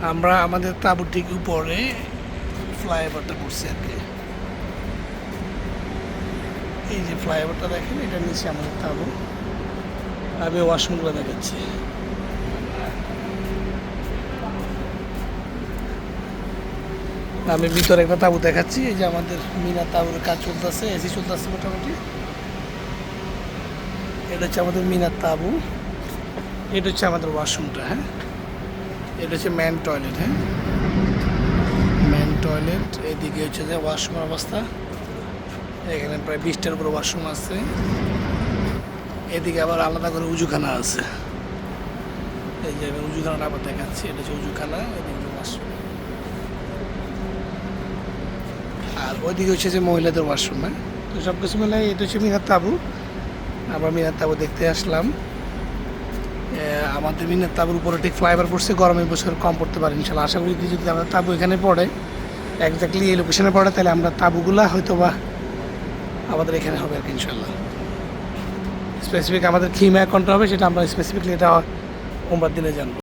আমরা আমাদের তাঁবুর ঠিক উপরে ফ্লাইওভারটা পড়ছি আর কি। এই যে ফ্লাইওভারটা দেখেন, এটা নিচে আমাদের তাঁবু। আমি ওয়াশরুমগুলো দেখাচ্ছি। আমি ভিতরে একটা তাঁবু দেখাচ্ছি, এই যে আমাদের মিনা তাঁবুর কাজ চলতেছে এসি চলতেছে মোটামুটি। এটা হচ্ছে আমাদের মিনার তাঁবু, এটা হচ্ছে আমাদের ওয়াশরুমটা হ্যাঁ। এটা হচ্ছে ম্যান টয়লেট হ্যাঁ? ম্যান টয়লেট এদিকে হচ্ছে যে ওয়াশরুমের অবস্থা। এখানে প্রায় বিশটার উপরে ওয়াশরুম আছে। এদিকে আবার আলাদা করে উজুখানা আছে। এই যে আমি উজুখানাটা আবার দেখাচ্ছি, এটা হচ্ছে উজুখানা, এদিকে ওয়াশরুম আর ওইদিকে হচ্ছে যে মহিলাদের ওয়াশরুম হ্যাঁ? তো সব কিছু মিলে এটা হচ্ছে মিনার তাবু। আবার মিনার তাবু দেখতে আসলাম। আমাদের মিনার তাবুর উপরে ঠিক ফ্লাইওভার পড়ছে, গরমে বছর কম পড়তে পারে ইনশাল্লাহ। আশা করি যদি আমাদের তাবু এখানে পড়ে একজাক্টলি এই লোকেশনে পড়ে, তাহলে আমরা তাবুগুলা হয়তো বা আমাদের এখানে হবে আর কি ইনশাল্লাহ। স্পেসিফিক আমাদের থিম কোনটা হবে সেটা আমরা স্পেসিফিকলি এটা ওমবার দিনে জানব।